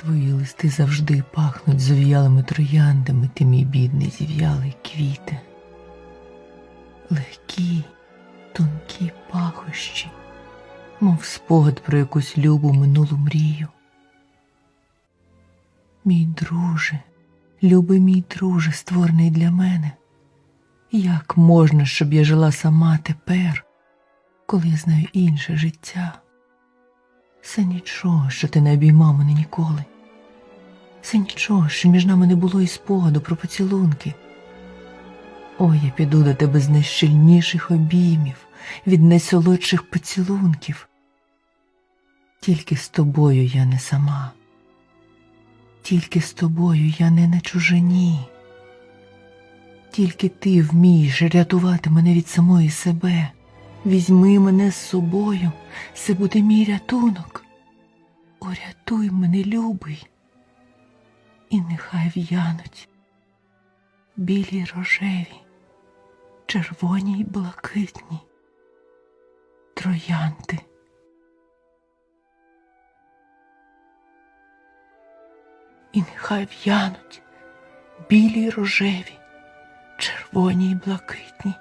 Твої листи завжди пахнуть зов'ялими трояндами, ти мій бідний зів'ялий квіти. Легкі, тонкі пахощі, мов спогад про якусь любу минулу мрію. Мій друже, любий мій друже, створений для мене. Як можна, щоб я жила сама тепер, коли я знаю інше життя? Це нічого, що ти не обіймав мене ніколи. Це нічого, що між нами не було і спогаду про поцілунки. Ой, я піду до тебе з найщільніших обіймів, від найсолодших поцілунків. Тільки з тобою я не сама. Тільки з тобою я не на чужині. Тільки ти вмієш рятувати мене від самої себе. Візьми мене з собою, це буде мій рятунок. Урятуй мене, любий, і нехай в'януть білі рожеві, червоні й блакитні, троянди. І нехай в'януть білі рожеві, червоні й блакитні